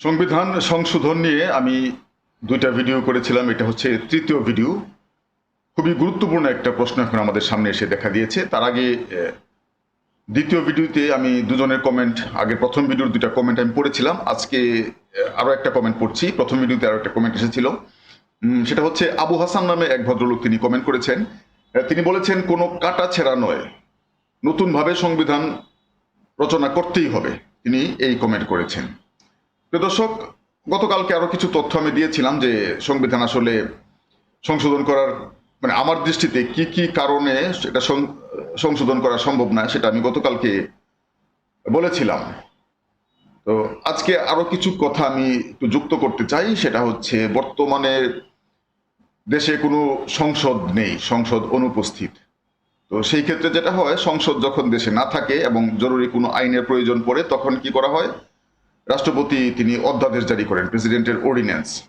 সংবিধান সংশোধন নিয়ে আমি দুইটা ভিডিও করেছিলাম। এটা হচ্ছে তৃতীয় ভিডিও। খুবই গুরুত্বপূর্ণ একটা প্রশ্ন এখন আমাদের সামনে এসে দেখা দিয়েছে। তার আগে দ্বিতীয় ভিডিওতে আমি দুজনের কমেন্ট আগে প্রথম ভিডিওর দুইটা কমেন্ট আমি পড়েছিলাম। আজকে আরও একটা কমেন্ট পড়ছি। প্রথম ভিডিওতে আরও একটা কমেন্ট এসেছিল। সেটা হচ্ছে, আবু হাসান নামে এক ভদ্রলোক তিনি কমেন্ট করেছেন। তিনি বলেছেন, কোনো কাটা ছেঁড়া নয়। নতুনভাবে সংবিধান রচনা করতেই হবে। তিনি এই কমেন্ট করেছেন। দর্শক, গতকালকে আরও কিছু তথ্য আমি দিয়েছিলাম যে সংবিধান আসলে সংশোধন করার মানে আমার দৃষ্টিতে কি কি কারণে সেটা সংশোধন করা সম্ভব না, সেটা আমি গতকালকে বলেছিলাম। তো আজকে আরও কিছু কথা আমি একটু যুক্ত করতে চাই, সেটা হচ্ছে বর্তমানে দেশে কোনো সংসদ নেই, সংসদ অনুপস্থিত। তো সেই ক্ষেত্রে যেটা হয়, সংসদ যখন দেশে না থাকে এবং জরুরি কোনো আইনের প্রয়োজন পড়ে, তখন কি করা হয়? রাষ্ট্রপতি তিনি অধ্যাদেশ জারি করেন প্রেসিডেন্টের অর্ডিন্যান্স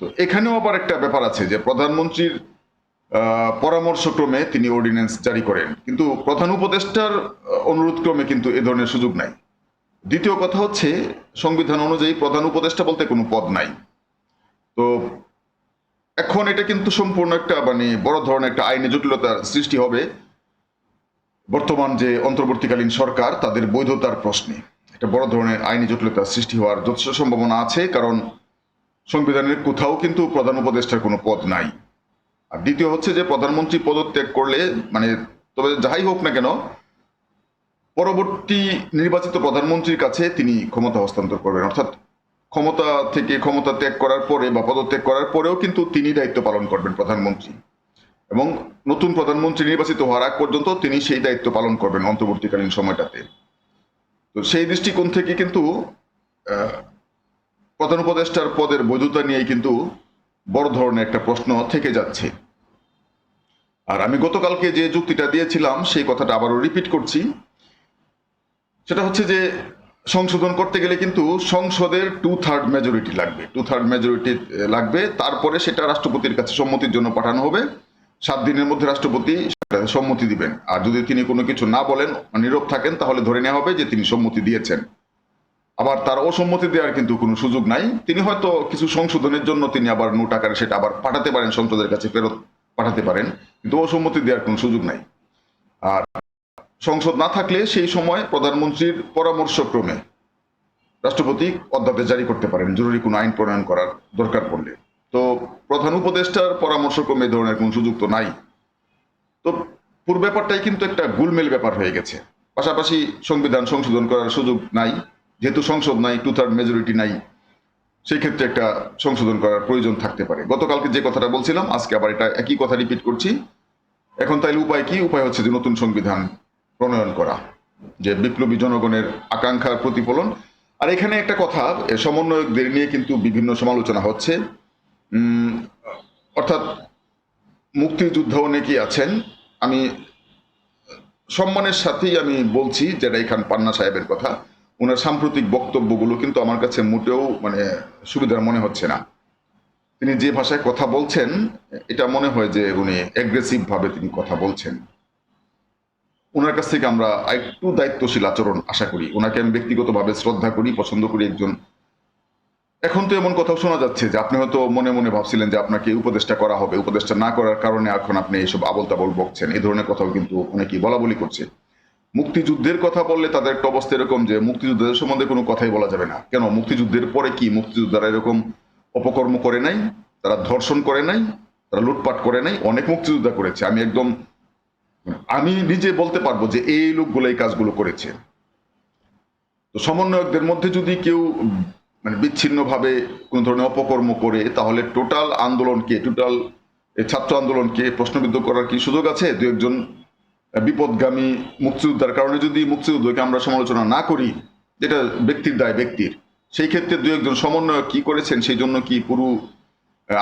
তো এখানেও আবার একটা ব্যাপার আছে যে প্রধানমন্ত্রীর পরামর্শক্রমে তিনি অর্ডিন্যান্স জারি করেন। কিন্তু প্রধান উপদেষ্টার আহ, অনুরোধ ক্রমে কিন্তু এ ধরনের সুযোগ নাই। দ্বিতীয় কথা হচ্ছে সংবিধান অনুযায়ী প্রধান উপদেষ্টা বলতে কোনো পদ নাই। তো এখন এটা কিন্তু সম্পূর্ণ একটা মানে বড় ধরনের একটা আইনি জটিলতার সৃষ্টি হবে। বর্তমান যে অন্তর্বর্তীকালীন সরকার তাদের বৈধতার প্রশ্নে। একটা বড় ধরনের আইনি জটিলতার সৃষ্টি হওয়ার যথেষ্ট সম্ভাবনা আছে, কারণ সংবিধানের কোথাও কিন্তু প্রধান উপদেষ্টার কোনো পদ নাই। আর দ্বিতীয় হচ্ছে যে প্রধানমন্ত্রী পদত্যাগ করলে মানে তবে যাই হোক না কেন, পরবর্তী নির্বাচিত প্রধানমন্ত্রীর কাছে তিনি ক্ষমতা হস্তান্তর করবেন। অর্থাৎ ক্ষমতা থেকে ক্ষমতা ত্যাগ করার পরে বা পদত্যাগ করার পরেও কিন্তু তিনি দায়িত্ব পালন করবেন প্রধানমন্ত্রী। এবং নতুন প্রধানমন্ত্রী নির্বাচিত হওয়ার আগ পর্যন্ত তিনি সেই দায়িত্ব পালন করবেন অন্তর্বর্তীকালীন সময়টাতে। তো সেই দৃষ্টিকোণ থেকে কিন্তু আহ, প্রধান উপদেষ্টার পদের বৈধতা নিয়েই কিন্তু বড় ধরনের একটা প্রশ্ন থেকে যাচ্ছে। আর আমি গতকালকে যে যুক্তিটা দিয়েছিলাম সেই কথাটা আবারও রিপিট করছি। সেটা হচ্ছে যে সংশোধন করতে গেলে কিন্তু সংসদের টু থার্ড মেজরিটি লাগবে। টু থার্ড মেজরিটি লাগবে। তারপরে সেটা রাষ্ট্রপতির কাছে সম্মতির জন্য পাঠানো হবে। সাত দিনের মধ্যে রাষ্ট্রপতি সম্মতি দিবেন। আর যদি তিনি কোনো কিছু না বলেন, নীরব থাকেন, তাহলে ধরে নেওয়া হবে যে তিনি সম্মতি দিয়েছেন। আবার তার অসম্মতি দেওয়ার কিন্তু কোনো সুযোগ নাই। তিনি হয়তো কিছু সংশোধনের জন্য তিনি আবার নোট আকারে সেটা আবার পাঠাতে পারেন, সংসদের কাছে ফেরত পাঠাতে পারেন, কিন্তু অসম্মতি দেওয়ার কোনো সুযোগ নাই। আর সংসদ না থাকলে সেই সময় প্রধানমন্ত্রীর পরামর্শক্রমে রাষ্ট্রপতি অধ্যাদেশ জারি করতে পারেন। জরুরি কোনো আইন প্রণয়ন করার দরকার পড়লে। তো প্রধান উপদেষ্টার পরামর্শক্রমে ধরনের কোনো সুযোগ তো নাই। তো পুরো ব্যাপারটাই কিন্তু একটা গুলমেল ব্যাপার হয়ে গেছে। পাশাপাশি সংবিধান সংশোধন করার সুযোগ নাই, যেহেতু সংসদ নাই টু থার্ড মেজরিটি নাই, সেই ক্ষেত্রে একটা সংশোধন করার প্রয়োজন থাকতে পারে। গতকালকে যে কথাটা বলছিলাম, আজকে আবার এটা একই কথা রিপিট করছি। এখন তাইলে উপায় কি? উপায় হচ্ছে যে নতুন সংবিধান প্রণয়ন করা, যে বিপ্লবী জনগণের আকাঙ্ক্ষার প্রতিফলন। আর এখানে একটা কথা সমন্বয়কদের নিয়ে কিন্তু বিভিন্ন সমালোচনা হচ্ছে। অর্থাৎ মুক্তিযুদ্ধ অনেকেই আছেন। আমি সম্মানের সাথেই আমি বলছি যেটা এখান পান্না সাহেবের কথা। ওনার সাম্প্রতিক বক্তব্যগুলো কিন্তু আমার কাছে মোটেও মানে সুবিধার মনে হচ্ছে না। তিনি যে ভাষায় কথা বলছেন, এটা মনে হয় যে উনি অ্যাগ্রেসিভ ভাবে তিনি কথা বলছেন। ওনার কাছ থেকে আমরা একটু দায়িত্বশীল আচরণ আশা করি। ওনাকে আমি ব্যক্তিগতভাবে শ্রদ্ধা করি, পছন্দ করি একজন এখন তো এমন কথাও শোনা যাচ্ছে যে আপনি হয়তো মনে মনে ভাবছিলেন যে আপনাকে উপদেষ্টা করা হবে, উপদেষ্টা না করার কারণে এখন আপনি এইসব আবল তাবল বকছেন। এই ধরনের কথাও কিন্তু অনেকেই বলা বলি করছে। মুক্তিযুদ্ধের কথা বললে তাদের একটা অবস্থা এরকম যে মুক্তিযুদ্ধের সম্বন্ধে কোনো কথাই বলা যাবে না। কেন? মুক্তিযুদ্ধের পরে কি মুক্তিযোদ্ধারা এরকম অপকর্ম করে নাই, তারা ধর্ষণ করে নাই, তারা লুটপাট করে নাই, অনেক মুক্তিযোদ্ধা করেছে। আমি একদম, আমি নিজে বলতে পারব যে এই লোকগুলো এই কাজগুলো করেছে। তো সমন্বয়কদের মধ্যে যদি কেউ মানে বিচ্ছিন্নভাবে কোনো ধরনের অপকর্ম করে, তাহলে টোটাল আন্দোলনকে, টোটাল ছাত্র আন্দোলনকে প্রশ্নবিদ্ধ করার কি সুযোগ আছে? দু একজন বিপদগামী মুক্তিযোদ্ধার কারণে যদি মুক্তিযুদ্ধকে আমরা সমালোচনা না করি, যেটা ব্যক্তির দায় ব্যক্তির, সেই ক্ষেত্রে দু একজন সমন্বয় কি করেছেন, সেই জন্য কি পুরো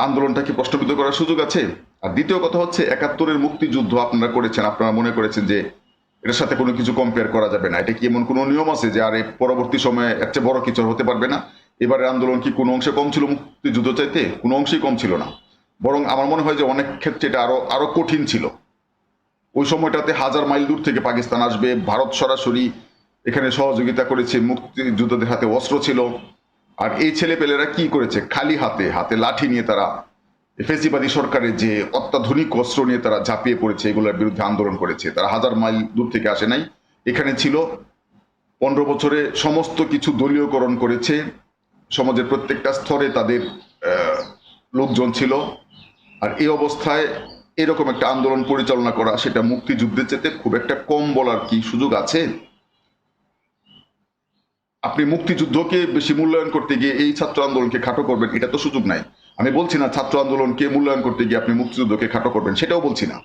আন্দোলনটাকে প্রশ্নবিদ্ধ করার সুযোগ আছে? আর দ্বিতীয় কথা হচ্ছে, একাত্তরের মুক্তিযুদ্ধ আপনারা করেছেন, আপনারা মনে করেছেন যে এটার সাথে কোনো কিছু কম্পেয়ার করা যাবে না। এটা কি এমন কোনো নিয়ম আছে যে আর পরবর্তী সময়ে চেয়ে বড় কিছু হতে পারবে না? এবারের আন্দোলন কি কোনো অংশে কম ছিল মুক্তিযুদ্ধ চাইতে? কোনো অংশেই কম ছিল না। বরং আমার মনে হয় যে অনেক ক্ষেত্রে এটা আরও আরও কঠিন ছিল। ওই সময়টাতে হাজার মাইল দূর থেকে পাকিস্তান আসবে, ভারত সরাসরি এখানে সহযোগিতা করেছে, মুক্তিযোদ্ধাদের হাতে অস্ত্র ছিল। আর এই ছেলেপেলেরা কি করেছে? খালি হাতে হাতে লাঠি নিয়ে তারা ফেসিবাদী সরকারের যে অত্যাধুনিক অস্ত্র নিয়ে তারা ঝাঁপিয়ে পড়েছে, এগুলোর বিরুদ্ধে আন্দোলন করেছে। তারা হাজার মাইল দূর থেকে আসে নাই। এখানে ছিল পনেরো বছরে সমস্ত কিছু দলীয়করণ করেছে। সমাজের প্রত্যেকটা স্তরে তাদের লোকজন ছিল। আর এই অবস্থায় এরকম একটা আন্দোলন পরিচালনা করা, সেটা মুক্তিযুদ্ধের চেতে খুব একটা কম বলার কি সুযোগ আছে? আপনি মুক্তিযুদ্ধকে বেশি মূল্যায়ন করতে গিয়ে এই ছাত্র আন্দোলনকে খাটো করবেন, এটা তো সুযোগ নাই। আমি বলছি না ছাত্র আন্দোলনকে মূল্যায়ন করতে গিয়ে আপনি মুক্তিযুদ্ধকে খাটো করবেন, সেটাও বলছি না।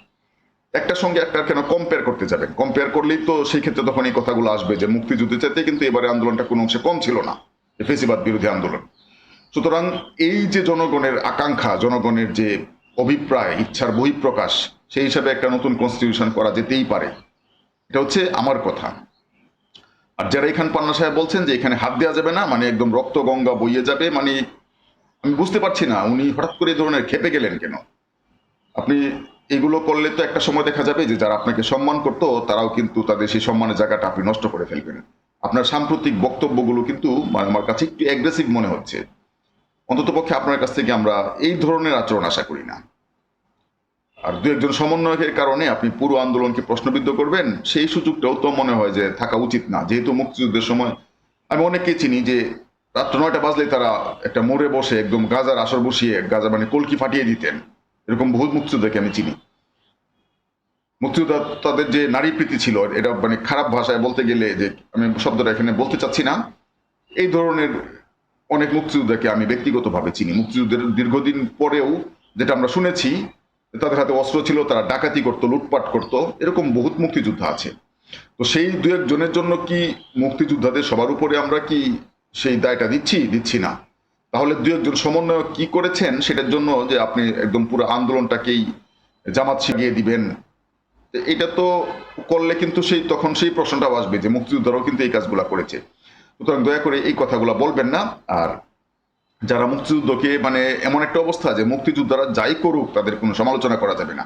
একটার সঙ্গে একটা কেন কম্পেয়ার করতে যাবেন। কম্পেয়ার করলেই তো সেই ক্ষেত্রে তখন এই কথাগুলো আসবে যে মুক্তিযুদ্ধের চাইতে কিন্তু এবারে আন্দোলনটা কোনো অংশে কম ছিল না। ফেসিবাদ বিরোধী আন্দোলন। সুতরাং এই যে জনগণের আকাঙ্ক্ষা, জনগণের যে অভিপ্রায়, ইচ্ছার বহিঃপ্রকাশ, সেই হিসাবে একটা নতুন কনস্টিটিউশন করা যেতেই পারে। এটা হচ্ছে আমার কথা। আর যারা এখান পান্না সাহেব বলছেন যে এখানে হাত দেওয়া যাবে না মানে একদম রক্ত গঙ্গা বইয়ে যাবে মানে আমি বুঝতে পারছি না, উনি হঠাৎ করে এই ধরনের খেপে গেলেন কেন? আপনি এগুলো করলে তো একটা সময় দেখা যাবে যে যারা আপনাকে সম্মান করতো, তারাও কিন্তু তাদের সেই সম্মানের জায়গাটা আপনি নষ্ট করে ফেলবেন। আপনার সাম্প্রতিক বক্তব্যগুলো কিন্তু মানে আমার কাছে একটু অ্যাগ্রেসিভ মনে হচ্ছে। অন্তত পক্ষে আপনার কাছ থেকে আমরা এই ধরনের আচরণ আশা করি না। আর দু একজন সমন্বয়কের কারণে আপনি পুরো আন্দোলনকে প্রশ্নবিদ্ধ করবেন, সেই সুযোগটাও তো মনে হয় যে থাকা উচিত না। যেহেতু মুক্তিযুদ্ধের সময় আমি অনেককে চিনি যে রাত্র নয়টা বাজলে তারা একটা মোড়ে বসে একদম গাজার আসর বসিয়ে গাজা মানে কলকি ফাটিয়ে দিতেন। এরকম বহু মুক্তিযোদ্ধাকে আমি চিনি। মুক্তিযোদ্ধা তাদের যে নারী প্রীতি ছিল, এটা মানে খারাপ ভাষায় বলতে গেলে যে আমি শব্দটা এখানে বলতে চাচ্ছি না, এই ধরনের অনেক মুক্তিযোদ্ধাকে আমি ব্যক্তিগতভাবে চিনি। মুক্তিযুদ্ধের দীর্ঘদিন পরেও যেটা আমরা শুনেছি, তাদের হাতে অস্ত্র ছিল, তারা ডাকাতি করতো, লুটপাট করতো, এরকম বহুত মুক্তিযোদ্ধা আছে। তো সেই দু একজনের জন্য কি মুক্তিযোদ্ধাদের সবার উপরে আমরা কি সেই দায়টা দিচ্ছি দিচ্ছি না? তাহলে দু একজন সমন্বয়ক কি করেছেন, সেটার জন্য যে আপনি একদম পুরো আন্দোলনটাকেই জামাত শিখিয়ে দিবেন এটা তো করলে কিন্তু সেই তখন সেই প্রশ্নটাও আসবে যে মুক্তিযোদ্ধারাও কিন্তু এই কাজগুলা করেছে। সুতরাং দয়া করে এই কথাগুলা বলবেন না। আর যারা মুক্তিযুদ্ধকে মানে এমন একটা অবস্থা যে মুক্তিযোদ্ধারা যাই করুক, তাদের কোনো সমালোচনা করা যাবে না।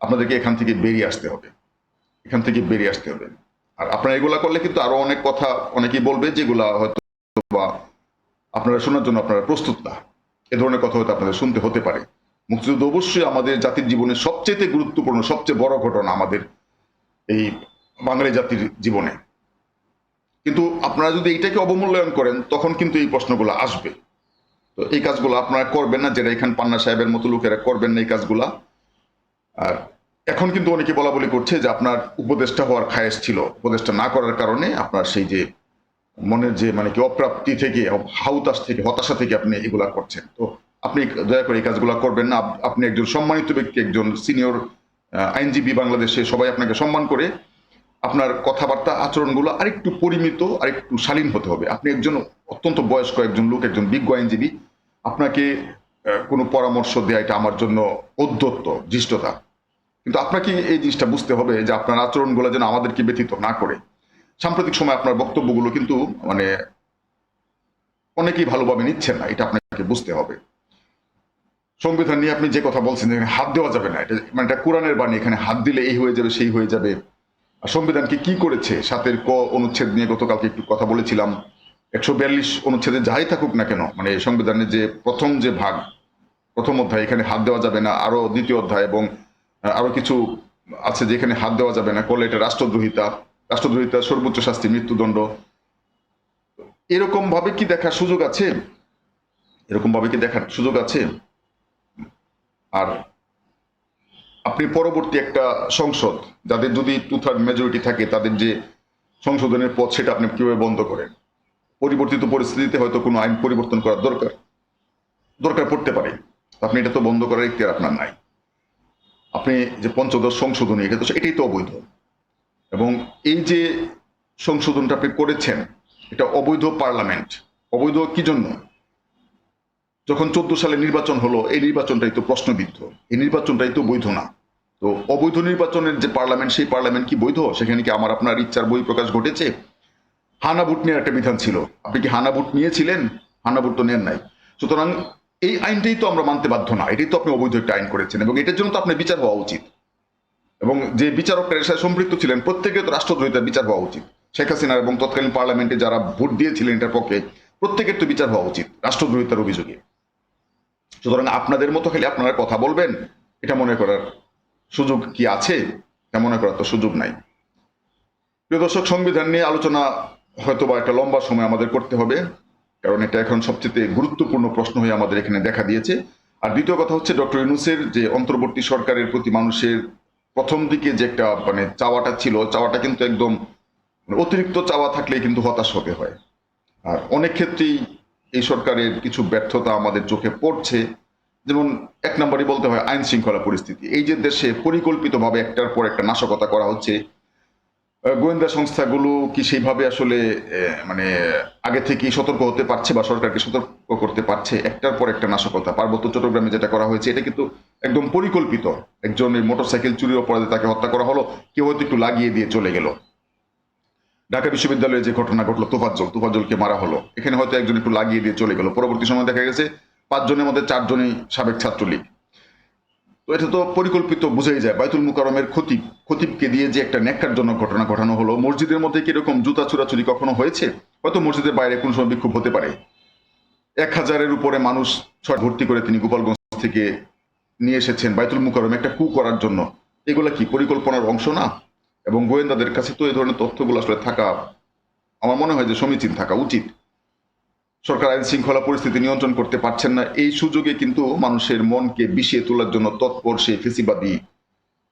আপনাদেরকে এখান থেকে বেরিয়ে আসতে হবে। এখান থেকে বেরিয়ে আসতে হবে। আর আপনারা এগুলা করলে কিন্তু আরও অনেক কথা অনেকেই বলবে যেগুলা হয়তো বা আপনারা শোনার জন্য আপনারা প্রস্তুত না। এ ধরনের কথা হয়তো আপনাদের শুনতে হতে পারে। মুক্তিযুদ্ধ অবশ্যই আমাদের জাতির জীবনে সবচেয়ে গুরুত্বপূর্ণ, সবচেয়ে বড় ঘটনা আমাদের এই বাঙালি জাতির জীবনে। কিন্তু আপনারা যদি এইটাকে অবমূল্যায়ন করেন, তখন কিন্তু এই প্রশ্নগুলো আসবে। তো এই কাজগুলো আপনারা করবেন না, যেটা এখানে পান্না সাহেবের মতো লোকেরা করবেন না এই কাজগুলা। আর এখন কিন্তু অনেকে বলা বলি করছে যে আপনার উপদেষ্টা হওয়ার খায়েশ ছিল, উপদেষ্টা না করার কারণে আপনার সেই যে মনের যে মানে কি অপ্রাপ্তি থেকে হাউতাস থেকে, হতাশা থেকে আপনি এগুলা করছেন। তো আপনি দয়া করে এই কাজগুলো করবেন না। আপনি একজন সম্মানিত ব্যক্তি, একজন সিনিয়র আইনজীবী বাংলাদেশে সবাই আপনাকে সম্মান করে আপনার কথাবার্তা, আচরণগুলো আরেকটু পরিমিত, আরেকটু শালীন হতে হবে। আপনি একজন অত্যন্ত বয়স্ক একজন লোক, একজন বিজ্ঞ আইনজীবী, আপনাকে কোনো পরামর্শ দেয়া এটা আমার জন্য অধ্যত্ত দৃষ্টতা কিন্তু আপনাকে এই জিনিসটা বুঝতে হবে যে আপনার আচরণগুলো যেন আমাদেরকে ব্যথিত না করে। সাম্প্রতিক সময় আপনার বক্তব্যগুলো কিন্তু মানে অনেকেই ভালোভাবে নিচ্ছেন না, এটা আপনাকে বুঝতে হবে। সংবিধান নিয়ে আপনি যে কথা বলছেন, এখানে হাত দেওয়া যাবে না। এটা মানে এটা কোরআনের বাণী, এখানে হাত দিলে এই হয়ে যাবে, সেই হয়ে যাবে। আর সংবিধানকে কি করেছে? সাতের ক অনুচ্ছেদ নিয়ে গতকালকে একটু কথা বলেছিলাম। একশো বিয়াল্লিশ অনুচ্ছেদে যাই থাকুক না কেন মানে সংবিধানের যে প্রথম যে ভাগ, প্রথম অধ্যায়, এখানে হাত দেওয়া যাবে না, আরও দ্বিতীয় অধ্যায় এবং আরও কিছু আছে যেখানে হাত দেওয়া যাবে না। করলে এটা রাষ্ট্রদ্রোহিতা রাষ্ট্রদ্রোহিতা, সর্বোচ্চ শাস্তি, মৃত্যুদণ্ড। এরকমভাবে কি দেখার সুযোগ আছে? এরকমভাবে কি দেখার সুযোগ আছে? আর আপনি পরবর্তী একটা সংসদ, যাদের যদি টু থার্ড মেজরিটি থাকে, তাদের যে সংশোধনের পথ, সেটা আপনি কীভাবে বন্ধ করেন? পরিবর্তিত পরিস্থিতিতে হয়তো কোনো আইন পরিবর্তন করার দরকার দরকার পড়তে পারে। আপনি এটা তো বন্ধ করার ইতিহার আপনার নাই। আপনি যে পঞ্চদশ সংশোধনী, এটা তো, এটাই তো অবৈধ। এবং এই যে সংশোধনটা আপনি করেছেন, এটা অবৈধ পার্লামেন্ট। অবৈধ কি জন্য? যখন চোদ্দ সালে নির্বাচন হলো, এই নির্বাচনটাই তো প্রশ্নবিদ্ধ। এই নির্বাচনটাই তো বৈধ না। তো অবৈধ নির্বাচনের যে পার্লামেন্ট, সেই পার্লামেন্ট কি বৈধ? সেখানে কি আমার আপনার ইচ্ছার বই প্রকাশ ঘটেছে? হানা ভোট নেওয়ার একটা বিধান ছিল। আপনি কি হানা ভোট নিয়েছিলেন? হানা ভোট তো নেন নাই। সুতরাং এই আইনটাই তো আমরা মানতে বাধ্য না। এটাই তো আপনি অবৈধ একটা আইন করেছেন এবং এটার জন্য তো আপনার বিচার হওয়া উচিত। এবং যে বিচারকরা এর সাথে সম্পৃক্ত ছিলেন, প্রত্যেকে তো রাষ্ট্রদ্রোহিতার বিচার হওয়া উচিত। শেখ হাসিনা এবং তৎকালীন পার্লামেন্টে যারা ভোট দিয়েছিলেন এটার পক্ষে, প্রত্যেকের তো বিচার হওয়া উচিত রাষ্ট্রদ্রোহিতার অভিযোগে। সুতরাং আপনাদের মতো খালি আপনারা কথা বলবেন? এটা মনে করার সুযোগ কি আছে? এটা মনে করার তো সুযোগ নাই। প্রিয় দর্শক, সংবিধান নিয়ে আলোচনা হয়তো বা একটা লম্বা সময় আমাদের করতে হবে, কারণ এটা এখন সবচেয়ে গুরুত্বপূর্ণ প্রশ্ন হয়ে আমাদের এখানে দেখা দিয়েছে। আর দ্বিতীয় কথা হচ্ছে ডক্টর ইউনুসের যে অন্তর্বর্তী সরকারের প্রতি মানুষের প্রথম দিকে যে একটা মানে চাওয়াটা ছিল, চাওয়াটা কিন্তু একদম অতিরিক্ত চাওয়া থাকলে কিন্তু হতাশ হতে হয়। আর অনেক ক্ষেত্রেই এই সরকারের কিছু ব্যর্থতা আমাদের চোখে পড়ছে। যেমন এক নম্বরই বলতে হয় আইন শৃঙ্খলা পরিস্থিতি। এই যে দেশে পরিকল্পিতভাবে একটার পর একটা নাশকতা করা হচ্ছে গোয়েন্দা সংস্থাগুলো কি সেইভাবে আসলে মানে আগে থেকেই সতর্ক হতে পারছে বা সরকারকে সতর্ক করতে পারছে? একটার পর একটা নাশকতা। পার্বত্য চট্টগ্রামে যেটা করা হয়েছে, এটা কিন্তু একদম পরিকল্পিত। একজনের মোটরসাইকেল চুরির অপরাধে তাকে হত্যা করা হলো, কেউ হয়তো একটু লাগিয়ে দিয়ে চলে গেল। ঢাকা বিশ্ববিদ্যালয়ে যে ঘটনা ঘটলো, তোফাজ্জল, তোফাজ্জলকে মারা হলো। এখানে হয়তো একজন একটু লাগিয়ে দিয়ে চলে গেল। পরবর্তী সময় দেখা গেছে, পাঁচজনের মধ্যে চারজনই সাবেক ছাত্রলীগ। তো এটা তো পরিকল্পিত বুঝাই যায়। বাইতুল মুকারমের খতিব, খতিবকে দিয়ে যে একটা ন্যাক্কারজনক ঘটনা ঘটানো হলো, মসজিদের মধ্যে কীরকম জুতা চুরাচুরি কখনো হয়েছে? হয়তো মসজিদের বাইরে কোন সময় বিক্ষোভ হতে পারে। এক হাজারের উপরে মানুষ ছয় ভর্তি করে তিনি গোপালগঞ্জ থেকে নিয়ে এসেছেন বাইতুল মুকারম একটা কু করার জন্য। এগুলা কি পরিকল্পনার অংশ না? এবং গোয়েন্দাদের কাছে তো এই ধরনের তথ্যগুলো আসলে থাকা, আমার মনে হয় যে সমীচীন থাকা উচিত। সরকার আইন শৃঙ্খলা পরিস্থিতি নিয়ন্ত্রণ করতে পারছেন না, এই সুযোগে কিন্তু মানুষের মনকে বিষিয়ে তোলার জন্য তৎপর সেই ফেসিবাদী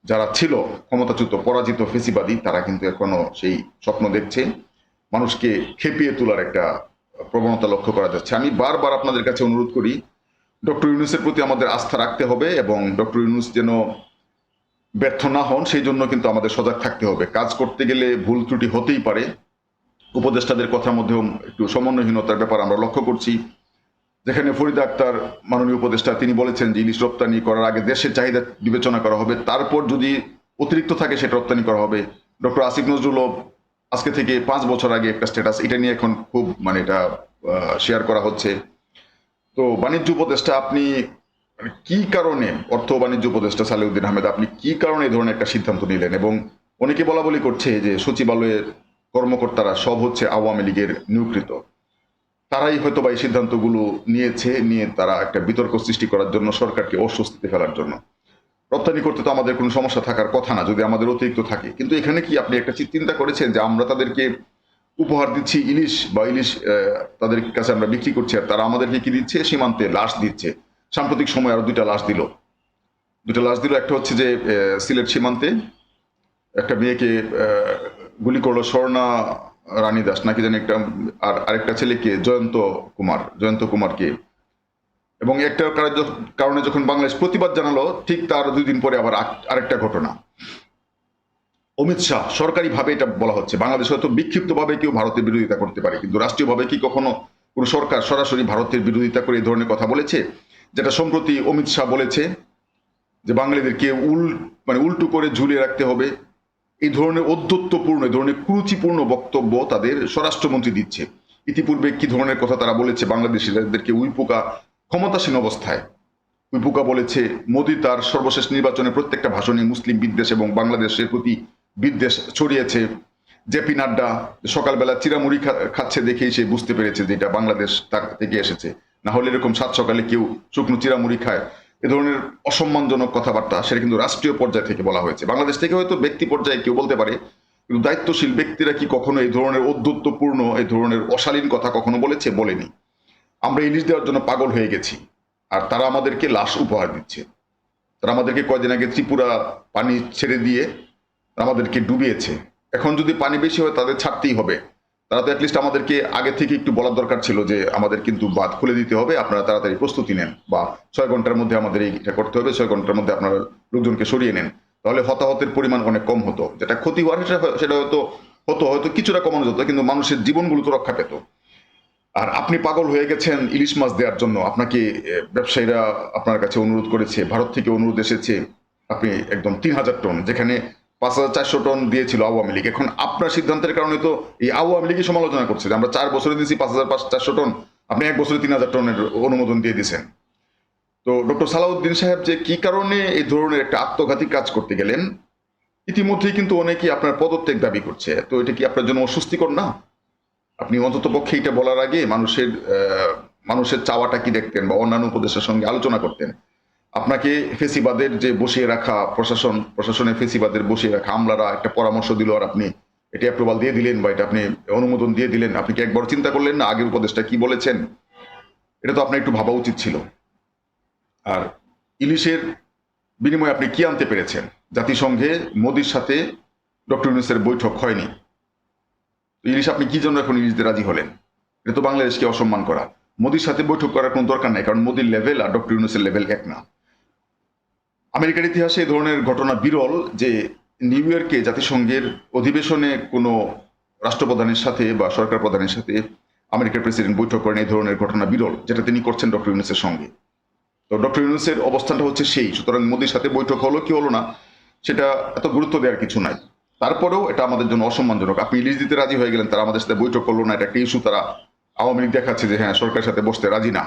যারা ছিল, ক্ষমতাচ্যুত, পরাজিত ফেসিবাদী, তারা কিন্তু এখনও সেই স্বপ্ন দেখছে। মানুষকে খেপিয়ে তোলার একটা প্রবণতা লক্ষ্য করা যাচ্ছে। আমি বারবার আপনাদের কাছে অনুরোধ করি, ডক্টর ইউনুসের প্রতি আমাদের আস্থা রাখতে হবে এবং ডক্টর ইউনুস যেন ব্যর্থ না হন, সেই জন্য কিন্তু আমাদের সজাগ থাকতে হবে। কাজ করতে গেলে ভুল ত্রুটি হতেই পারে। উপদেষ্টাদের কথার মধ্যেও একটু সমন্বয়হীনতার ব্যাপার আমরা লক্ষ্য করছি। যেখানে ফরিদা আক্তার, মাননীয় উপদেষ্টা, তিনি বলেছেন যে ইলিশ রপ্তানি করার আগে দেশের চাহিদা বিবেচনা করা হবে। তারপর যদি অতিরিক্ত থাকে, সেটা রপ্তানি করা হবে। ডক্টর আসিফ নজরুলও আজকে থেকে পাঁচ বছর আগে একটা স্ট্যাটাস এটা নিয়ে এখন খুব মানে এটা শেয়ার করা হচ্ছে। তো বাণিজ্য উপদেষ্টা, আপনি কি কারণে অর্থ বাণিজ্য উপদেষ্টা সালেউদ্দিন আহমেদ, আপনি কি কারণে এই ধরনের একটা সিদ্ধান্ত নিলেন? এবং অনেকে বলা বলি করছে যে সচিবালয়ের কর্মকর্তারা সব হচ্ছে আওয়ামী লীগের নিয়োগকৃত। তারাই হয়তো বা এই সিদ্ধান্তগুলো নিয়েছে, নিয়ে তারা একটা বিতর্ক সৃষ্টি করার জন্য, সরকারকে অস্বস্তিতে ফেলার জন্য। রপ্তানি করতে তো আমাদের কোনো সমস্যা থাকার কথা না, যদি আমাদের অতিরিক্ত থাকে। কিন্তু এখানে কি আপনি একটা চিন্তা করেছেন যে আমরা তাদেরকে উপহার দিচ্ছি ইলিশ, বা ইলিশ তাদের কাছে আমরা বিক্রি করছি, আর তারা আমাদেরকে কি দিচ্ছে? সীমান্তে লাশ দিচ্ছে। সাম্প্রতিক সময় আরও দুইটা লাশ দিল। দুইটা লাশ দিল, একটা হচ্ছে যে সিলেট সীমান্তে। একটা মেয়েকে গুলি করল স্বর্ণা রানী দাস, নাকি জানি একটা, আর আরেকটা ছেলেকে, জয়ন্ত কুমার, জয়ন্ত কুমারকে। এবং একটা কারণ- যখন বাংলাদেশ প্রতিবাদ জানালো, ঠিক তার দুই দিন পরে আবার আরেকটা ঘটনা। অমিত শাহ, সরকারিভাবে এটা বলা হচ্ছে। বাংলাদেশ হয়তো বিক্ষিপ্তভাবে কেউ ভারতের বিরোধিতা করতে পারে, কিন্তু রাষ্ট্রীয়ভাবে কি কখনো কোনো সরকার সরাসরি ভারতের বিরোধিতা করে এই ধরনের কথা বলেছে? যেটা সম্প্রতি অমিত শাহ বলেছে যে বাঙালিদেরকে উল মানে উল্টো করে ঝুলিয়ে রাখতে হবে। এই ধরনের অধ্যত্বপূর্ণ, এই ধরনের কুরুচিপূর্ণ বক্তব্য তাদের স্বরাষ্ট্রমন্ত্রী দিচ্ছে। ইতিপূর্বে কি ধরনের কথা তারা বলেছে? বাংলাদেশিদেরকে উইপোকা ক্ষমতাসীন অবস্থায়। উইপুকা বলেছে, মোদী তার সর্বশেষ নির্বাচনে প্রত্যেকটা ভাষণে মুসলিম বিদ্বেষ এবং বাংলাদেশের প্রতি বিদ্বেষ ছড়িয়েছে। জেপি নাড্ডা সকালবেলা চিরামুড়ি খাচ্ছে দেখেই সে বুঝতে পেরেছে যে এটা বাংলাদেশ তার থেকে এসেছে। না হলে এরকম সাত সকালে কেউ শুকনো চিরামুড়ি খায়। এ ধরনের অসম্মানজনক কথাবার্তা সেটা কিন্তু রাষ্ট্রীয় পর্যায় থেকে বলা হয়েছে। বাংলাদেশ থেকে হয়তো ব্যক্তি পর্যায়ে কেউ বলতে পারে, কিন্তু দায়িত্বশীল ব্যক্তিরা কি কখনো এই ধরনের অধ্যত্বপূর্ণ, এই ধরনের অশালীন কথা কখনো বলেছে? বলেনি। আমরা ইলিশ দেওয়ার জন্য পাগল হয়ে গেছি, আর তারা আমাদেরকে লাশ উপহার দিচ্ছে। তারা আমাদেরকে কয়দিন আগে ত্রিপুরা পানি ছেড়ে দিয়ে আমাদেরকে ডুবিয়েছে। এখন যদি পানি বেশি হয় তাদের ছাড়তেই হবে। তারা তো অ্যাটলিস্ট আমাদেরকে আগে থেকে একটু বলার দরকার ছিল যে আমাদের কিন্তু বাদ খুলে দিতে হবে, আপনারা তাড়াতাড়ি প্রস্তুতি নেন বা ছয় ঘণ্টার মধ্যে আমাদের এইটা করতে হবে, ছয় ঘণ্টার মধ্যে আপনারা লোকজনকে সরিয়ে নেন। তাহলে হতাহতের পরিমাণ অনেক কম হতো। যেটা ক্ষতি হওয়ার সেটা সেটা হয়তো, হতো, হয়তো কিছুটা কমানো যেত, কিন্তু মানুষের জীবনগুলো তো রক্ষা পেত। আর আপনি পাগল হয়ে গেছেন ইলিশ মাছ দেওয়ার জন্য, আপনাকে ব্যবসায়ীরা আপনার কাছে অনুরোধ করেছে, ভারত থেকে অনুরোধ এসেছে, আপনি একদম তিন হাজার টন, যেখানে পাঁচ হাজার চারশো টন দিয়েছিল আওয়ামী লীগ। এখন আপনার সিদ্ধান্তের কারণে তো এই আওয়ামী লীগই সমালোচনা করছে আমরা চার বছরে দিয়েছি পাঁচ হাজার পাঁচ চারশো টন, আপনি এক বছরে তিন হাজার টনের অনুমোদন দিয়ে দিয়েছেন। তো ডক্টর সালাউদ্দিন সাহেব যে কি কারণে এই ধরনের একটা আত্মঘাতী কাজ করতে গেলেন, ইতিমধ্যেই কিন্তু অনেকেই আপনার পদত্যাগ দাবি করছে। তো এটা কি আপনার জন্য অস্বস্তিকর না? আপনি অন্তত পক্ষে এটা বলার আগে মানুষের মানুষের চাওয়াটা কি দেখতেন বা অন্যান্য উপদেশের সঙ্গে আলোচনা করতেন? আপনাকে ফেসিবাদের যে বসিয়ে রাখা প্রশাসন প্রশাসনে ফেসিবাদের বসিয়ে রাখা আমলারা একটা পরামর্শ দিল আর আপনি এটা অ্যাপ্রুভাল দিয়ে দিলেন বা এটা আপনি অনুমোদন দিয়ে দিলেন, আপনি কি একবার চিন্তা করলেন না আগের উপদেশটা কি বলেছেন? এটা তো আপনার একটু ভাবা উচিত ছিল। আর ইলিশের বিনিময়ে আপনি কি আনতে পেরেছেন? জাতিসংঘে মোদির সাথে ডক্টর ইউনুসের বৈঠক হয়নি। ইলিশ আপনি কি জন্য এখন ইলিশদের রাজি হলেন? এটা তো বাংলাদেশকে অসম্মান করা। মোদির সাথে বৈঠক করার কোনো দরকার নাই, কারণ মোদির লেভেল আর ডক্টর ইউনুসের লেভেল এক না। আমেরিকার ইতিহাসে এই ধরনের ঘটনা বিরল যে নিউ ইয়র্কে জাতিসংঘের অধিবেশনে কোনো রাষ্ট্রপ্রধানের সাথে বা সরকার প্রধানের সাথে আমেরিকার প্রেসিডেন্ট বৈঠক করেন, এই ধরনের ঘটনা বিরল যেটা তিনি করছেন ডক্টর ইউনুসের সঙ্গে। তো ডক্টর ইউনুসের অবস্থানটা হচ্ছে সেই, সুতরাং মোদির সাথে বৈঠক হলো কি হলো না, সেটা এত গুরুত্ব দেওয়ার কিছু নাই। তারপরেও এটা আমাদের জন্য অসম্মানজনক। আপনি ইলিশ দিতে রাজি হয়ে গেলেন, তারা আমাদের সাথে বৈঠক করল না, এটা একটা ইস্যু তারা আওয়ামী লীগ দেখাচ্ছে যে হ্যাঁ সরকারের সাথে বসতে রাজি না।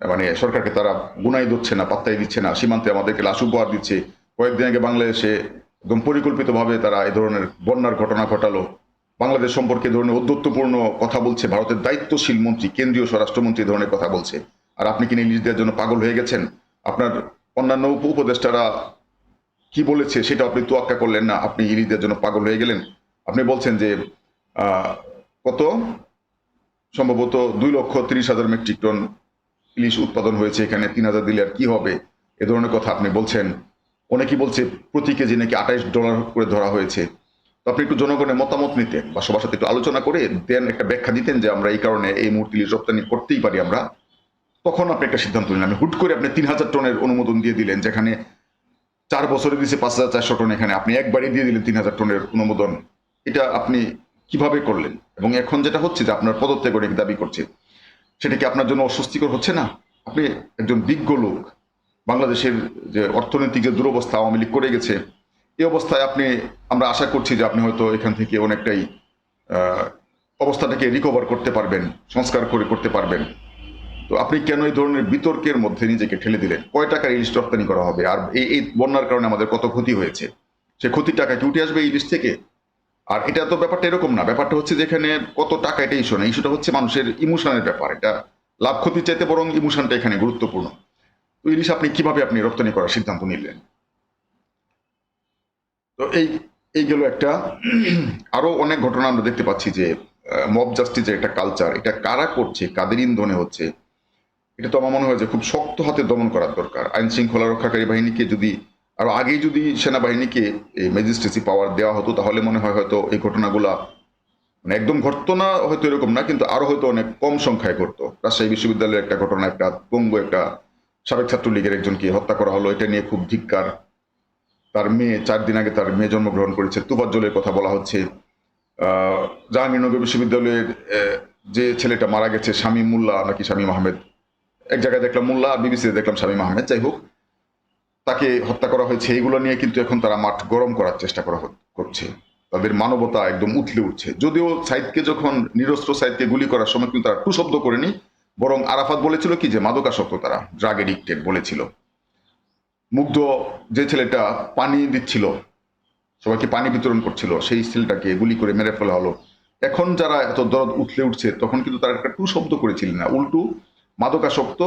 মানে সরকারকে তারা গুনাই দিচ্ছে না, পাত্তাই দিচ্ছে না, সীমান্তে আমাদেরকে লাশ উপহার দিচ্ছে। কয়েকদিন আগে বাংলাদেশে একদম পরিকল্পিতভাবে তারা এই ধরনের বন্যার ঘটনা ঘটালো। বাংলাদেশ সম্পর্কে ধরনের ঔদ্ধত্যপূর্ণ কথা বলছে, ভারতের দায়িত্বশীল মন্ত্রী, কেন্দ্রীয় স্বরাষ্ট্রমন্ত্রী ধরনের কথা বলছে। আর আপনি কিনে ইলিশ দেওয়ার জন্য পাগল হয়ে গেছেন? আপনার অন্যান্য উপ উপদেষ্টারা কি বলেছে সেটা আপনি তোয়াক্কা করলেন না, আপনি ইলিশ দেওয়ার জন্য পাগল হয়ে গেলেন? আপনি বলছেন যে কত? সম্ভবত দুই লক্ষ তিরিশ হাজার মেট্রিক টন ইলিশ উৎপাদন হয়েছে এখানে তিন হাজার দিলে আর কি হবে? এ ধরনের কথা আপনি বলছেন। অনেকেই বলছে প্রতি কেজি নাকি আঠাইশ ডলার করে ধরা হয়েছে। তো আপনি একটু জনগণের মতামত নিতেন বা সবার সাথে একটু আলোচনা করে দেন, একটা ব্যাখ্যা দিতেন যে আমরা এই কারণে এই মুহূর্তে ইলিশ রপ্তানি করতেই পারি আমরা। তখন আপনি একটা সিদ্ধান্ত নিলেন। হুট করে আপনি তিন হাজার টনের অনুমোদন দিয়ে দিলেন, যেখানে চার বছরে দিয়েছে পাঁচ হাজার চারশো টন, এখানে আপনি একবারই দিয়ে দিলেন তিন হাজার টনের অনুমোদন। এটা আপনি কীভাবে করলেন? এবং এখন যেটা হচ্ছে যে আপনার পদত্যাগ অনেক দাবি করছে। সেটা কি আপনার জন্য অস্বস্তিকর হচ্ছে না? আপনি একজন বিজ্ঞ লোক, বাংলাদেশের যে অর্থনৈতিক যে দুরবস্থা আওয়ামী লীগ করে গেছে, এই অবস্থায় আপনি, আমরা আশা করছি যে আপনি হয়তো এখান থেকে অনেকটাই অবস্থাটাকে রিকভার করতে পারবেন, সংস্কার করে করতে পারবেন। তো আপনি কেন এই ধরনের বিতর্কের মধ্যে নিজেকে ঠেলে দিলেন? কয় টাকার ইলিশ রপ্তানি করা হবে? আর এই বন্যার কারণে আমাদের কত ক্ষতি হয়েছে? সে ক্ষতির টাকা কি উঠে আসবে এই ইলিশ থেকে? আর এটা তো ব্যাপারটা এরকম না। ব্যাপারটা হচ্ছে যেখানে কত টাকা এটা ইস্যু না ইস্যুটা হচ্ছে মানুষের ইমোশনের ব্যাপার। এটা লাভ ক্ষতির চাইতে বরং ইমোশনটা এখানে গুরুত্বপূর্ণ। তো ইলিশ আপনি কীভাবে আপনি রপ্তানি করার সিদ্ধান্ত নিলেন? তো এই এই গেল একটা। আরও অনেক ঘটনা আমরা দেখতে পাচ্ছি যে মব জাস্টিসের একটা কালচার এটা কারা করছে, কাদের ইন্ধনে হচ্ছে, এটা তো আমার মনে হয় যে খুব শক্ত হাতে দমন করার দরকার। আইন শৃঙ্খলা রক্ষাকারী বাহিনীকে যদি আরও আগেই যদি সেনাবাহিনীকে ম্যাজিস্ট্রেসি পাওয়ার দেওয়া হতো, তাহলে মনে হয় হয়তো এই ঘটনাগুলা মানে একদম ঘটতো না, হয়তো এরকম না, কিন্তু আরও হয়তো অনেক কম সংখ্যায় ঘটতো। রাজশাহী বিশ্ববিদ্যালয়ের একটা ঘটনা, একটা পঙ্গু, একটা সাবেক ছাত্রলীগের একজনকে হত্যা করা হলো। এটা নিয়ে খুব ধিক্কার। তার মেয়ে, চার দিন আগে তার মেয়ে জন্মগ্রহণ করেছে। তুবাজ্জলের কথা বলা হচ্ছে। জাহাঙ্গীরনগর বিশ্ববিদ্যালয়ের যে ছেলেটা মারা গেছে, শামীম মোল্লা, নাকি শামীম আহমেদ। এক জায়গায় দেখলাম মোল্লা বিবিসিতে দেখলাম শামীম আহমেদ। যাই হোক তাকে হত্যা করা হয়েছে, এইগুলো নিয়ে কিন্তু এখন তারা মাঠ গরম করার চেষ্টা করা করছে। তাদের মানবতা একদম উথলে উঠছে। যদিও সাইদকে যখন নিরস্ত্র সাইদকে গুলি করার সময় কিন্তু তারা টু শব্দ করেনি, বরং আরাফাত বলেছিল কি যে, মাদকাসক্ত তারা ড্রাগ এডিক্টেড বলেছিল। মুগ্ধ যে ছেলেটা পানি দিচ্ছিল, সবাইকে পানি বিতরণ করছিল, সেই ছেলেটাকে গুলি করে মেরে ফেলা হলো। এখন যারা এত দরদ উঠলে উঠছে, তখন কিন্তু তারা একটা টু শব্দ করেছিলেন না। উল্টু মাদকাসক্ত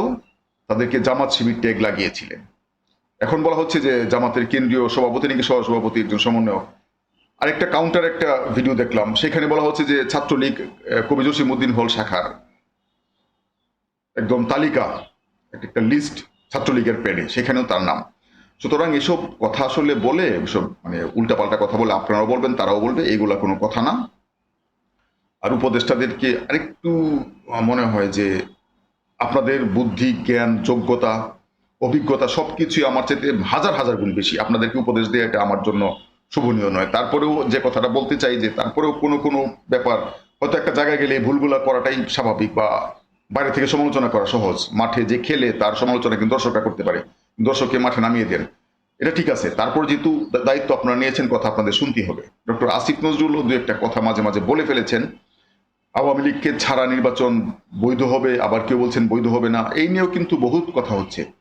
তাদেরকে জামাত শিবির ট্যাগ লাগিয়েছিলেন। এখন বলা হচ্ছে যে জামাতের কেন্দ্রীয় সভাপতি নাকি সহ সভাপতি একজন সমন্বয়ক। আরেকটা কাউন্টার একটা ভিডিও দেখলাম। সেখানে বলা হচ্ছে যে ছাত্রলীগ কবি জসিমুদ্দিন হল শাখার একদম তালিকা, একটা- লিস্ট ছাত্রলীগের পেডে সেখানেও তার নাম। সুতরাং এসব কথা আসলে বলে, এসব মানে উল্টাপাল্টা কথা বলে আপনারাও বলবেন, তারাও বলবে এইগুলা কোনো কথা না। আর উপদেষ্টাদেরকে আরেকটু মনে হয় যে আপনাদের বুদ্ধি, জ্ঞান, যোগ্যতা অভিজ্ঞতা সব কিছুই আমার চাইতে হাজার হাজার গুণ বেশি। আপনাদেরকে উপদেশ দেওয়া এটা আমার জন্য শোভনীয় নয়। তারপরেও যে কথাটা বলতে চাই যে তারপরেও কোনো কোনো ব্যাপার, হয়তো একটা জায়গায় গেলে ভুলগুলা করাটাই স্বাভাবিক বা বাইরে থেকে সমালোচনা করা সহজ। মাঠে যে খেলে তার সমালোচনা কিন্তু দর্শকরা করতে পারে। দর্শককে মাঠে নামিয়ে দেন। এটা ঠিক আছে। তারপর যেহেতু দায়িত্ব আপনারা নিয়েছেন, কথা আপনাদের শুনতেই হবে। ডক্টর আসিফ নজরুলও দু একটা কথা মাঝে মাঝে বলে ফেলেছেন। আওয়ামী লীগকে ছাড়া নির্বাচন বৈধ হবে, আবার কেউ বলছেন বৈধ হবে না। এই নিয়েও কিন্তু বহুত কথা হচ্ছে।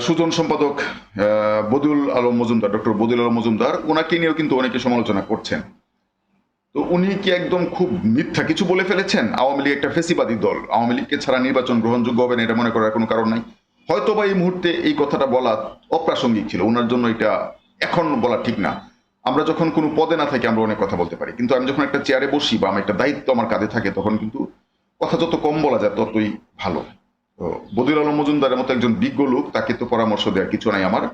সুজন সম্পাদক বদুল আলম মজুমদার, ডক্টর বদুল আলম মজুমদার, ওনাকে নিয়েও কিন্তু অনেকে সমালোচনা করছেন। তো উনি কি একদম খুব মিথ্যা কিছু বলে ফেলেছেন? আওয়ামী লীগ একটা ফেসিবাদী দল। আওয়ামী লীগকে ছাড়া নির্বাচন গ্রহণযোগ্য হবে না, এটা মনে করার কোনো কারণ নাই। হয়তো বা এই মুহূর্তে এই কথাটা বলা অপ্রাসঙ্গিক ছিল। ওনার জন্য এটা এখন বলা ঠিক না। আমরা যখন কোনো পদে না থাকি, আমরা অনেক কথা বলতে পারি। কিন্তু আমি যখন একটা চেয়ারে বসি বা আমার একটা দায়িত্ব আমার কাঁধে থাকে, তখন কিন্তু কথা যত কম বলা যায়, ততই ভালো। বদির আলম মজুমদারের মতো একজন বিজ্ঞ লোক, তাকে তো পরামর্শ দেওয়ার কিছু নাই আমার।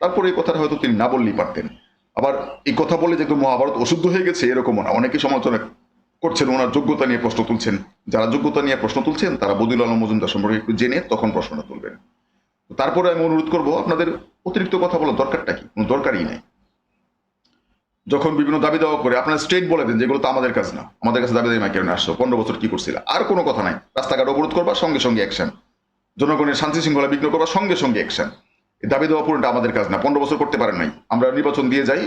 তারপরে এই কথাটা হয়তো তিনি না বললেই পারতেন। আবার এই কথা বলে যে মহাভারত অশুদ্ধ হয়ে গেছে, এরকমও না। অনেকে সমালোচনা করছেন, ওনার যোগ্যতা নিয়ে প্রশ্ন তুলছেন। যারা যোগ্যতা নিয়ে প্রশ্ন তুলছেন, তারা বদিল আলম মজুমদার সম্পর্কে একটু জেনে তখন প্রশ্নটা তুলবেন। তারপরে আমি অনুরোধ করব, আপনাদের অতিরিক্ত কথা বলার দরকারটা কি? কোনো দরকারই নেই। যখন বিভিন্ন দাবি দাওয়া করে, আপনারা স্ট্রেট বলে দেন যেগুলো তো আমাদের কাজ না। আমাদের কাছে দাবি দাবি কেন আসছো। পনেরো বছর কি করছিল? আর কোনো কথা নাই। রাস্তাঘাট অবরোধ করবা, সঙ্গে সঙ্গে অ্যাকশন জনগণের শান্তি শৃঙ্খলা বিঘ্ন করবা, সঙ্গে সঙ্গে অ্যাকশন দাবি দেওয়া পূরণটা আমাদের কাজ না। পনেরো বছর করতে পারেন নাই। আমরা নির্বাচন দিয়ে যাই,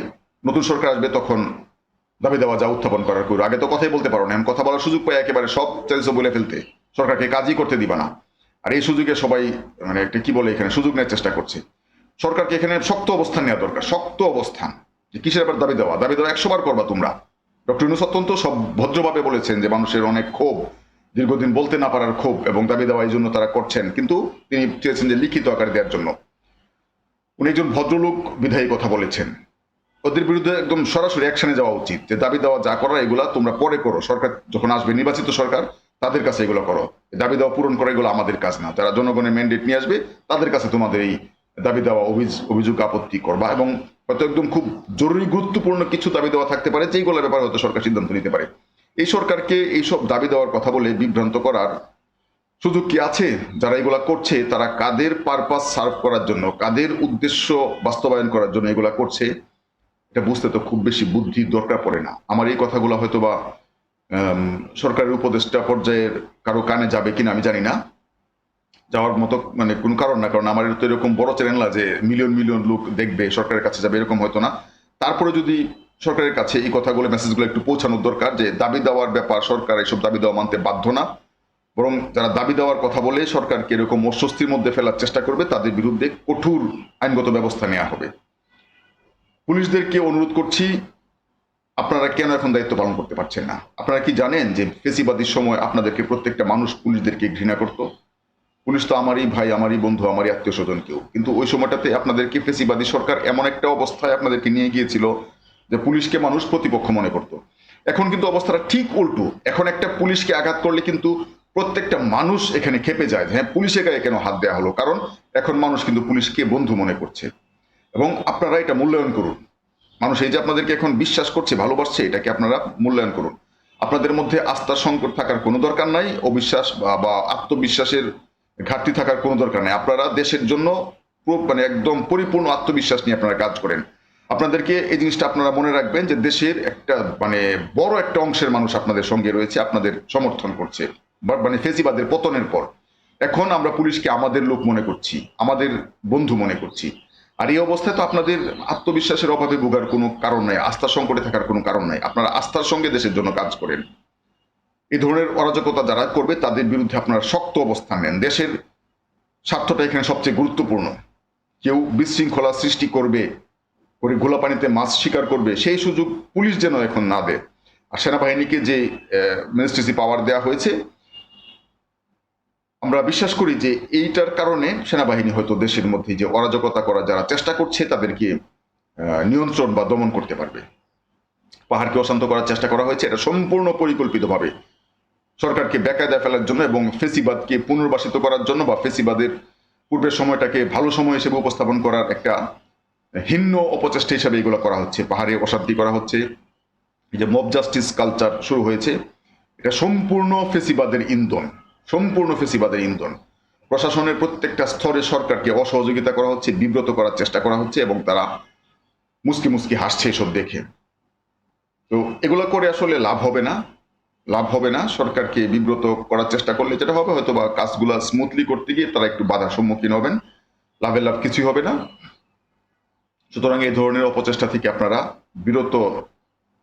নতুন সরকার আসবে, তখন দাবি দেওয়া যা উত্থাপন করার করো। আগে তো কথাই বলতে পারো না। আমি কথা বলার সুযোগ পাই একেবারে সব চাইছ বলে ফেলতে। সরকারকে কাজই করতে দিবা না। আর এই সুযোগে সবাই মানে একটা কি বলে এখানে, সুযোগ নেওয়ার চেষ্টা করছে। সরকারকে এখানে শক্ত অবস্থান নেওয়া দরকার, শক্ত অবস্থান। যে কিসের ব্যাপার দাবি দেওয়া? দাবি দেওয়া একশো বার করবা তোমরা। ডক্টর ইউনুস অত্যন্ত সব ভদ্রভাবে বলেছেন যে মানুষের অনেক ক্ষোভ, দীর্ঘদিন বলতে না পারার ক্ষোভ এবং দাবি দেওয়া এই জন্য তারা করছেন। কিন্তু তিনি চেয়েছেন যে লিখিত আকারে দেওয়ার জন্য। উনি একজন ভদ্রলোক বিধায়ী কথা বলেছেন। ওদের বিরুদ্ধে একদম সরাসরি অ্যাকশনে যাওয়া উচিত যে দাবি দেওয়া যা করার এগুলা তোমরা পরে করো। সরকার যখন আসবে, নির্বাচিত সরকার, তাদের কাছে এগুলো করো। দাবি দেওয়া পূরণ করা এগুলো আমাদের কাজ না। যারা জনগণের ম্যান্ডেট নিয়ে আসবে, তাদের কাছে তোমাদের এই দাবি দেওয়া অভিযোগ আপত্তি করবা এবং হয়তো একদম খুব জরুরি, গুরুত্বপূর্ণ কিছু দাবি দেওয়া থাকতে পারে যেগুলোর ব্যাপারে হয়তো সরকার সিদ্ধান্ত নিতে পারে। এই সরকারকে এইসব দাবি দেওয়ার কথা বলে বিভ্রান্ত করার সুযোগ কি আছে? যারা এগুলা করছে, তারা কাদের পারপাস সার্ভ করার জন্য, কাদের উদ্দেশ্য বাস্তবায়ন করার জন্য এগুলা করছে? এটা বুঝতে তো খুব বেশি বুদ্ধির দরকার পড়ে না। আমার এই কথাগুলো হয়তো বা সরকারের উপদেষ্টা পর্যায়ের কারও কানে যাবে কিনা আমি জানি না। যাওয়ার মতো মানে কোনো কারণ না, কারণ আমার তো এরকম বড় চ্যানেল না যে মিলিয়ন মিলিয়ন লোক দেখবে, সরকারের কাছে যাবে, এরকম হয়তো না। তারপরে যদি সরকারের কাছে এই কথাগুলো মেসেজগুলো একটু পৌঁছানোর দরকার যে দাবি দেওয়ার ব্যাপার, সরকার এসব দাবি দেওয়া মানতে বাধ্য না। বরং যারা দাবি দেওয়ার কথা বলে সরকারকে এরকম অস্বস্তির মধ্যে ফেলার চেষ্টা করবে, তাদের বিরুদ্ধে কঠোর আইনগত ব্যবস্থা নেওয়া হবে। পুলিশদেরকে অনুরোধ করছি, আপনারা কেন এখন দায়িত্ব পালন করতে পারছেন না? আপনারা কি জানেন যে ফেসিবাদীর সময় আপনাদেরকে প্রত্যেকটা মানুষ পুলিশদেরকে ঘৃণা করত? পুলিশ তো আমারই ভাই, আমারই বন্ধু, আমারই আত্মীয় স্বজন কেউ। কিন্তু ওই সময়টাতে আপনাদেরকে ফেসিবাদী সরকার এমন একটা অবস্থায় আপনাদেরকে নিয়ে গিয়েছিল যে পুলিশকে মানুষ প্রতিপক্ষ মনে করত। এখন কিন্তু অবস্থাটা ঠিক উল্টো। এখন একটা পুলিশকে আঘাত করলে কিন্তু প্রত্যেকটা মানুষ এখানে খেপে যায় হ্যাঁ পুলিশের গায়ে কেন হাত দেওয়া হলো? কারণ এখন মানুষ কিন্তু পুলিশকে বন্ধু মনে করছে। এবং আপনারা এটা মূল্যায়ন করুন। মানুষ এই যে আপনাদেরকে এখন বিশ্বাস করছে, ভালোবাসছে, এটাকে আপনারা মূল্যায়ন করুন। আপনাদের মধ্যে আস্থার সংকট থাকার কোনো দরকার নাই। অবিশ্বাস বা আত্মবিশ্বাসের ঘাটতি থাকার কোনো দরকার নেই। আপনারা দেশের জন্য মানে একদম পরিপূর্ণ আত্মবিশ্বাস নিয়ে আপনারা কাজ করেন। আপনাদেরকে এই জিনিসটা আপনারা মনে রাখবেন যে দেশের একটা মানে বড় একটা অংশের মানুষ আপনাদের সঙ্গে রয়েছে, আপনাদের সমর্থন করছে মানে ফেসিবাদের পতনের পর। এখন আমরা পুলিশকে আমাদের লোক মনে করছি, আমাদের বন্ধু মনে করছি। আর এই অবস্থায় তো আপনাদের আত্মবিশ্বাসের অভাবে ভোগার কোনো কারণ নাই আস্থার সংকটে থাকার কোনো কারণ নাই। আপনারা আস্থার সঙ্গে দেশের জন্য কাজ করেন। এই ধরনের অরাজকতা যারা করবে, তাদের বিরুদ্ধে আপনারা শক্ত অবস্থান নেন। দেশের স্বার্থটা এখানে সবচেয়ে গুরুত্বপূর্ণ। কেউ বিশৃঙ্খলা সৃষ্টি করবে করে ঘোলা পানিতে মাছ শিকার করবে, সেই সুযোগ পুলিশ যেন এখন না দেয়। আর সেনাবাহিনীকে যে মিনিস্ট্রেসি পাওয়ার দেওয়া হয়েছে, আমরা বিশ্বাস করি যে এইটার কারণে সেনাবাহিনী হয়তো দেশের মধ্যে যে অরাজকতা করার যারা চেষ্টা করছে, তাদেরকে নিয়ন্ত্রণ বা দমন করতে পারবে। পাহাড়কে অশান্ত করার চেষ্টা করা হয়েছে, এটা সম্পূর্ণ পরিকল্পিতভাবে। সরকারকে বেকায়দা ফেলার জন্য এবং ফেসিবাদকে পুনর্বাসিত করার জন্য বা ফেসিবাদের পূর্বের সময়টাকে ভালো সময় হিসেবে উপস্থাপন করার একটা হিন্ন অপচেষ্টা হিসাবে এগুলো করা হচ্ছে। পাহাড়ে অশান্তি করা হচ্ছে। এই যে মব জাস্টিস কালচার শুরু হয়েছে, এটা সম্পূর্ণ ফেসিবাদের ইন্ধন, সম্পূর্ণ ফেসিবাদের ইন্ধন। প্রশাসনের প্রত্যেকটা স্তরে সরকারকে অসহযোগিতা করা হচ্ছে, বিব্রত করার চেষ্টা করা হচ্ছে এবং তারা মুসকি মুসকি হাসছে এসব দেখে। তো এগুলো করে আসলে লাভ হবে না। লাভ হবে না। সরকারকে বিব্রত করার চেষ্টা করলে যেটা হবে হয়তো বা কাজগুলো স্মুথলি করতে গিয়ে তারা একটু বাধার সম্মুখীন হবেন। লাভের লাভ কিছুই হবে না। সুতরাং এই ধরনের অপচেষ্টা থেকে আপনারা বিরত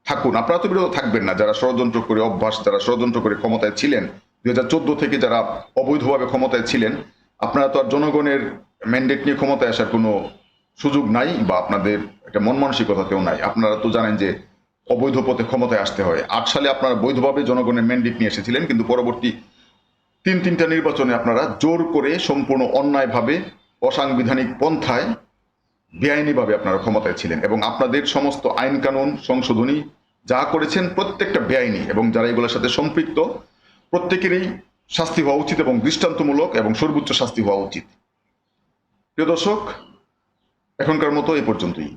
থাকুন। আপনারা তো বিরত থাকবেন না। যারা ষড়যন্ত্র করে অভ্যাস, যারা ষড়যন্ত্র করে ক্ষমতায় ছিলেন, দুই হাজার চোদ্দ থেকে যারা অবৈধভাবে ক্ষমতায় ছিলেন, আপনারা তো আর জনগণের ম্যান্ডেট নিয়ে ক্ষমতায় আসার কোনো সুযোগ নাই বা আপনাদের একটা মন মানসিকতাতেও নাই। আপনারা তো জানেন যে অবৈধ পথে ক্ষমতায় আসতে হয়। আট সালে আপনারা বৈধভাবে জনগণের ম্যান্ডেট নিয়ে এসেছিলেন, কিন্তু পরবর্তী তিন তিনটা নির্বাচনে আপনারা জোর করে সম্পূর্ণ অন্যায়ভাবে, অসাংবিধানিক পন্থায়, বেআইনিভাবে আপনারা ক্ষমতায় ছিলেন এবং আপনাদের সমস্ত আইন কানুন সংশোধনী যা করেছেন প্রত্যেকটা বেআইনি এবং যারা এগুলোর সাথে সম্পৃক্ত, প্রত্যেকেরই শাস্তি হওয়া উচিত এবং দৃষ্টান্তমূলক এবং সর্বোচ্চ শাস্তি হওয়া উচিত। প্রিয় দর্শক, এখনকার মতো এ পর্যন্তই।